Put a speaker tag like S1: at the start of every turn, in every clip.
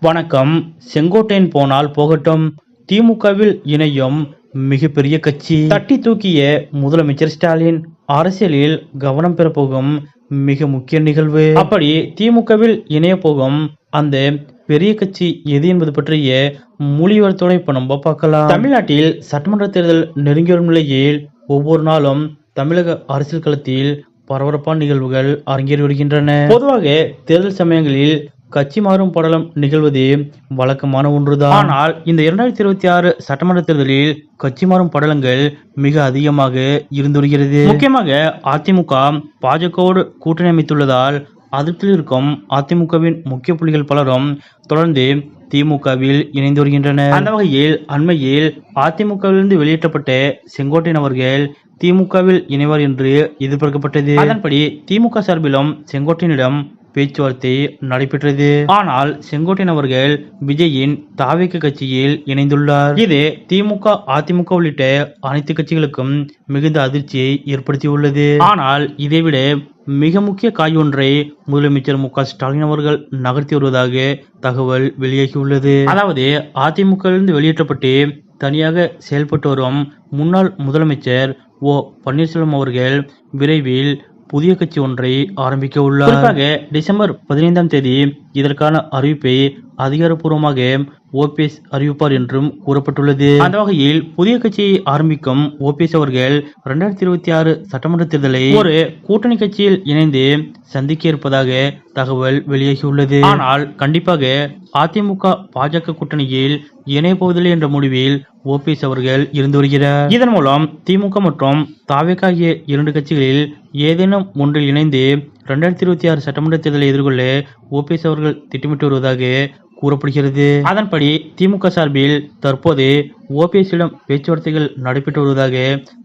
S1: வணக்கம். செங்கோட்டையன் போனால் போகட்டும். திமுகவில் இணையும் மிகப்பெரிய கட்சி. தட்டி தூக்கிய முதலமைச்சர் ஸ்டாலின் அரசியலில் கவனம் பெறப்போகும் மிக முக்கிய நிகழ்வு. அப்படி திமுகவில் இணைய போகும் அந்த பெரிய கட்சி எது என்பது பற்றிய மொழிவர்த்தோட இப்ப நம்ம பார்க்கலாம். தமிழ்நாட்டில் சட்டமன்ற தேர்தல் நெருங்கி வரும் நிலையில் ஒவ்வொரு நாளும் தமிழக அரசியல் களத்தில் பரபரப்பான நிகழ்வுகள் அரங்கேறி வருகின்றன. பொதுவாக தேர்தல் சமயங்களில் கட்சி மாறும் படலம் நிகழ்வது வழக்கமான ஒன்றுதான். ஆனால் இந்த இரண்டாயிரத்தி இருபத்தி ஆறு சட்டமன்ற தேர்தலில் கட்சி மாறும் படலங்கள் மிக அதிகமாக இருந்து வருகிறது. முக்கியமாக அதிமுக பாஜகவோடு கூட்டணி அமைத்துள்ளதால் அதிருப்தியில் இருக்கும் அதிமுகவின் முக்கிய புள்ளிகள் பலரும் தொடர்ந்து திமுகவில் இணைந்து வருகின்றனர் அந்த வகையில் அண்மையில் அதிமுகவிலிருந்து வெளியேற்றப்பட்ட செங்கோட்டையன் அவர்கள் திமுகவில் இணைவார் என்று எதிர்பார்க்கப்பட்டது. அதன்படி திமுக சார்பிலும் செங்கோட்டையனிடம் பேச்சுவார்த்தை நடைபெற்றது. ஆனால் செங்கோட்டையன் அவர்கள் விஜயின் தாவிக கட்சியில் இணைந்துள்ளார். இது திமுக அதிமுக உள்ளிட்ட அனைத்து கட்சிகளுக்கும் மிகுந்த அதிர்ச்சியை ஏற்படுத்தியுள்ளது. ஆனால் இதைவிட மிக முக்கிய காய் ஒன்றை முதலமைச்சர் மு க ஸ்டாலின் அவர்கள் நகர்த்தி வருவதாக தகவல் வெளியாகியுள்ளது. அதாவது அதிமுகவிலிருந்து வெளியேற்றப்பட்டு தனியாக செயல்பட்டு வரும் முன்னாள் முதலமைச்சர் ஓ பன்னீர்செல்வம் அவர்கள் விரைவில் புதிய கட்சி ஒன்றை ஆரம்பிக்க உள்ளார். குறிப்பாக டிசம்பர் பதினைந்தாம் தேதி இதற்கான அறிவிப்பை அதிகாரப்பூர்வமாக ஓபிஎஸ் அறிவிப்பார் என்றும் கூறப்பட்டுள்ளது. அந்த வகையில் புதிய கட்சியை ஆரம்பிக்கும் ஓபிஎஸ் அவர்கள் இரண்டாயிரத்தி இருபத்தி ஆறு சட்டமன்ற தேர்தலை ஒரு கூட்டணி கட்சியில் இணைந்து சந்திக்க இருப்பதாக தகவல் வெளியாகியுள்ளது. ஆனால் கண்டிப்பாக அதிமுக பாஜக கூட்டணியில் இணைய போவதில்லை என்ற முடிவில் ஓபிஎஸ் அவர்கள் இருந்து வருகிறார். இதன் மூலம் திமுக மற்றும் தாவேக ஆகிய இரண்டு கட்சிகளில் ஏதேனும் ஒன்றில் இணைந்து இரண்டாயிரத்தி இருபத்தி ஆறு சட்டமன்ற தேர்தலை எதிர்கொள்ள ஓபிஎஸ் அவர்கள் திட்டமிட்டு வருவதாக கூறப்படுகிறது. அதன்படி திமுக சார்பில் தற்போது ஓபிஎஸ்ஸிடம் பேச்சுவார்த்தைகள் நடைபெற்று வருவதாக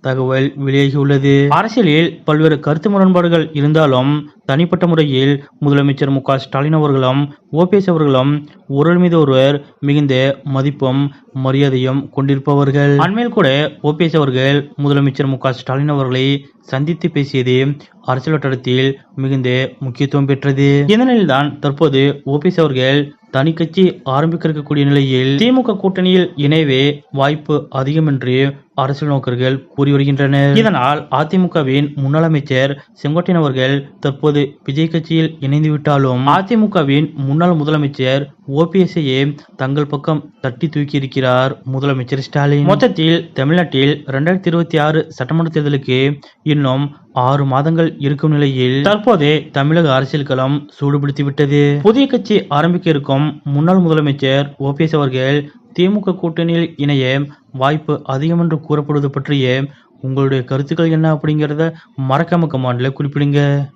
S1: தகவல் வெளியாகியுள்ளது. அரசியலில் பல்வேறு கருத்து முரண்பாடுகள் இருந்தாலும் தனிப்பட்ட முறையில் முதலமைச்சர் மு க ஸ்டாலின் அவர்களும் ஓபிஎஸ் அவர்களும் ஒருவர் மீது ஒருவர் மிகுந்த மதிப்பும் மரியாதையும் கொண்டிருப்பவர்கள். அண்மையில் கூட ஓபிஎஸ் அவர்கள் முதலமைச்சர் மு க ஸ்டாலின் அவர்களை சந்தித்து பேசியது அரசியல் வட்டாரத்தில் மிகுந்த முக்கியத்துவம் பெற்றது. இந்த நிலையில்தான் தற்போது ஓபிஎஸ் அவர்கள் தனி கட்சி ஆரம்பிக்க இருக்கக்கூடிய நிலையில் திமுக கூட்டணியில் இணைவே வாய்ப்பு அதிகம் என்று அரசியல் நோக்கர்கள் கூறி வருகின்றனர் இதனால் அதிமுகவின் முன்னாள் அமைச்சர் செங்கோட்டையன் அவர்கள் தற்போது விஜய் கட்சியில் இணைந்து விட்டாலும் அதிமுகவின் முன்னாள் முதலமைச்சர் ஓபிஎஸ்ஐயே தங்கள் பக்கம் தட்டி தூக்கி இருக்கிறார் முதலமைச்சர் ஸ்டாலின். மொத்தத்தில் தமிழ்நாட்டில் இரண்டாயிரத்தி இருபத்தி ஆறு சட்டமன்ற தேர்தலுக்கு இன்னும் ஆறு மாதங்கள் இருக்கும் நிலையில் தற்போது தமிழக அரசியல் களம் சூடுபிடித்துவிட்டது. புதிய கட்சி ஆரம்பிக்க இருக்கும் முன்னாள் முதலமைச்சர் ஓபிஎஸ் அவர்கள் திமுக கூட்டணியில் இணைய வாய்ப்பு அதிகம் என்று கூறப்படுவது பற்றிய உங்களுடைய கருத்துக்கள் என்ன அப்படிங்கிறத மறக்காம கமாண்டில் குறிப்பிடுங்க.